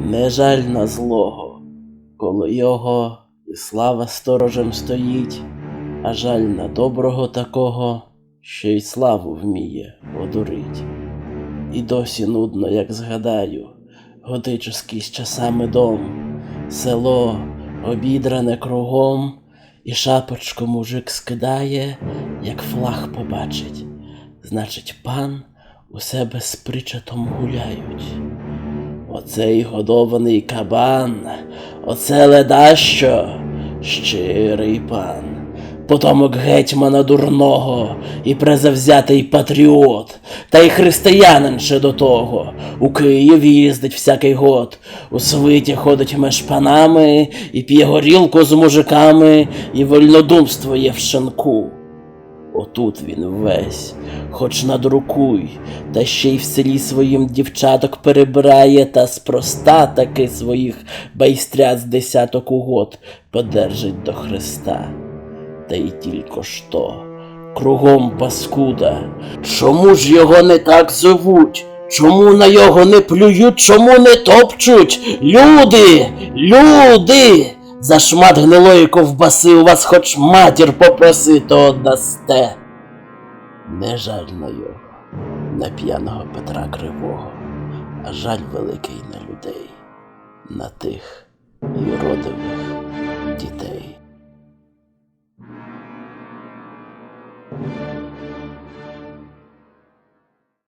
Не жаль на злого, коло його і слава сторожем стоїть, а жаль на доброго такого, що й славу вміє одурить. І досі нудно, як згадаю, готичний з часами дом, село обідране кругом, і шапочку мужик скидає, як флаг побачить. Значить, пан у себе з причатом гуляють. Оцей годований кабан, оце ледащо, щирий пан, потомок гетьмана дурного і презавзятий патріот, та й християнин ще до того. У Київ їздить всякий год, у свиті ходить меж панами, і п'є горілку з мужиками, і вольнодумство є в шинку. Отут він весь, хоч надрукуй, та ще й в селі своїм дівчаток перебирає, та спроста таки своїх байстрят з десяток угод подержить до Христа. Та й тільки що, кругом паскуда. Чому ж його не так зовуть? Чому на його не плюють, чому не топчуть? Люди! Люди! За шмат гнилої ковбаси у вас хоч матір попроси, то дасте. Не жаль на його, на п'яного Петра Кривого, а жаль великий на людей, на тих юродивих.